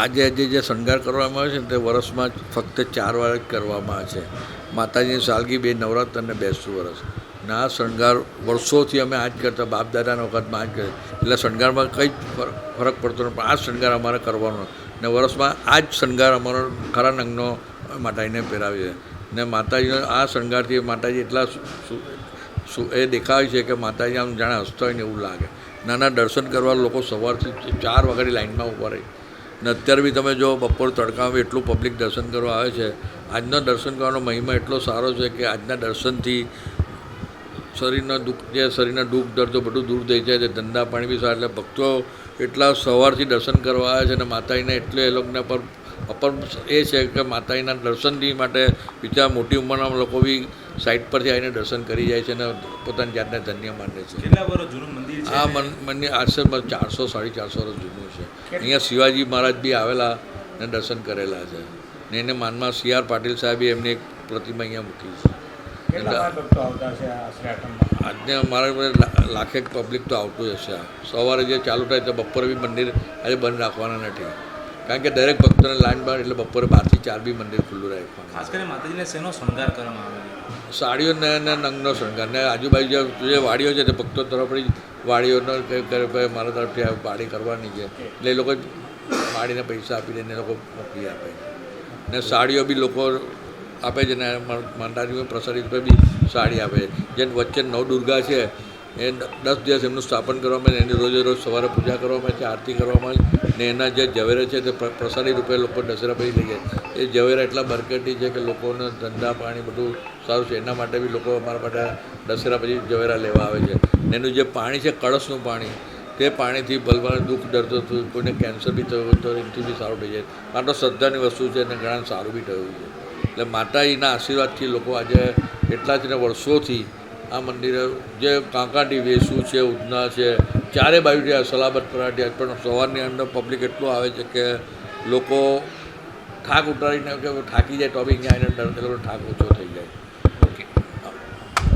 આજે આજે જે શણગાર કરવામાં આવે છે ને તે વર્ષમાં ફક્ત ચાર વાર જ કરવામાં આવે છે. માતાજીની સાલગી બે નવરાત્ર અને બેસતું વરસ. ને આ શણગાર વર્ષોથી અમે આ જ કરતા બાપ દાદાના વખતમાં આ જ કરીએ. એટલે શણગારમાં કંઈ જ ફરક પડતો નથી, પણ આ શણગાર અમારે કરવાનો ને વર્ષમાં આ જ શણગાર અમારો ખરા નંગનો માતાજીને પહેરાવીએ ને માતાજીનો, આ શણગારથી માતાજી એટલા એ દેખાય છે કે માતાજી આમ જાણે હસતા હોય ને એવું લાગે. નાના દર્શન કરવા લોકો સવારથી ચાર વાગ્યાની લાઇનમાં ઊભા રહી. ને અત્યારે બી તમે જો બપોર તડકામાં એટલું પબ્લિક દર્શન કરવા આવે છે, આજનો દર્શન કરવાનો મહિમા એટલો સારો છે કે આજના દર્શનથી શરીરના દુઃખ, જે શરીરના દુઃખ, દર્દો બધું દૂર થઈ જાય છે. ધંધા પાણી બી સારા, એટલે ભક્તો એટલા સવારથી દર્શન કરવા આવે છે અને માતાજીને એટલે એ લોકોને પર અપર એ છે કે માતાજીના દર્શનથી માટે બીજા મોટી ઉંમરના લોકો બી સાઈડ પરથી આવીને દર્શન કરી જાય છે અને પોતાની જાતને ધન્ય માને છે. કેટલા વર્ષ જૂનું મંદિર છે? આ મંદિર આશ્રમમાં ચારસો સાડી ચારસો વર્ષ જૂનું છે. અહીંયા શિવાજી મહારાજ બી આવેલા ને દર્શન કરેલા છે. ને એને માનમાં સી આર પાટીલ સાહેબે એમની એક પ્રતિમા અહીંયા મૂકી છે. આજને અમારા લાખેક પબ્લિક તો આવતું જ હશે સવારે જે ચાલુ થાય તો બપોરે બી મંદિર આજે બંધ રાખવાના નથી. કારણ કે દરેક ભક્તોને લાઈન બાર એટલે બપોરે બારથી ચાર બી મંદિર ખુલ્લું રાખવાનું. ખાસ કરીને માતાજીને શેનો શણગાર કરવામાં આવે સાડીઓ ને નંગનો શણગાર. ને આજુબાજુ જે જે વાડીઓ છે તે ભક્તો તરફથી વાડીઓનો મારા તરફથી આ વાડી કરવાની છે. એટલે એ લોકો વાડીને પૈસા આપી દે લોકો મોકલી આપે. ને સાડીઓ બી લોકો આપે છે ને માતાજી પ્રસારિત પર બી સાડી આપે છે. જેમ વચ્ચે નવ દુર્ગા છે એ દસ દિવસ એમનું સ્થાપન કરવામાં આવે એની રોજે રોજ સવારે પૂજા કરવામાં આવે છે, આરતી કરવામાં આવે ને એના જે ઝવેરા છે તે પ્ર- પ્રસાદી રૂપે લોકો દશેરા પછી લઈ જાય એ ઝવેરા એટલા બરકટી છે કે લોકોને ધંધા પાણી બધું સારું છે, એના માટે બી લોકો અમારા માટે દશેરા પછી ઝવેરા લેવા આવે છે. ને એનું જે પાણી છે, કળશનું પાણી, તે પાણીથી ભલવાને દુઃખ ડરતો હતું કોઈને કેન્સર બી થયું તો એનાથી બી સારું થઈ જાય. આ તો શ્રદ્ધાની વસ્તુ છે અને ઘણા સારું બી થયું છે. એટલે માતાજીના આશીર્વાદથી લોકો આજે એટલા જ ને વર્ષોથી આ મંદિરે જે કાંકાટી વેસુ છે, ઉધના છે, ચારે બાજુ સલાબત પરાઠી પણ સવારની અંદર પબ્લિક એટલું આવે છે કે લોકો થાક ઉતારીને કે થાકી જાય તો બી અહીંયા અંદર એ લોકોનો થાક ઓછો થઈ જાય.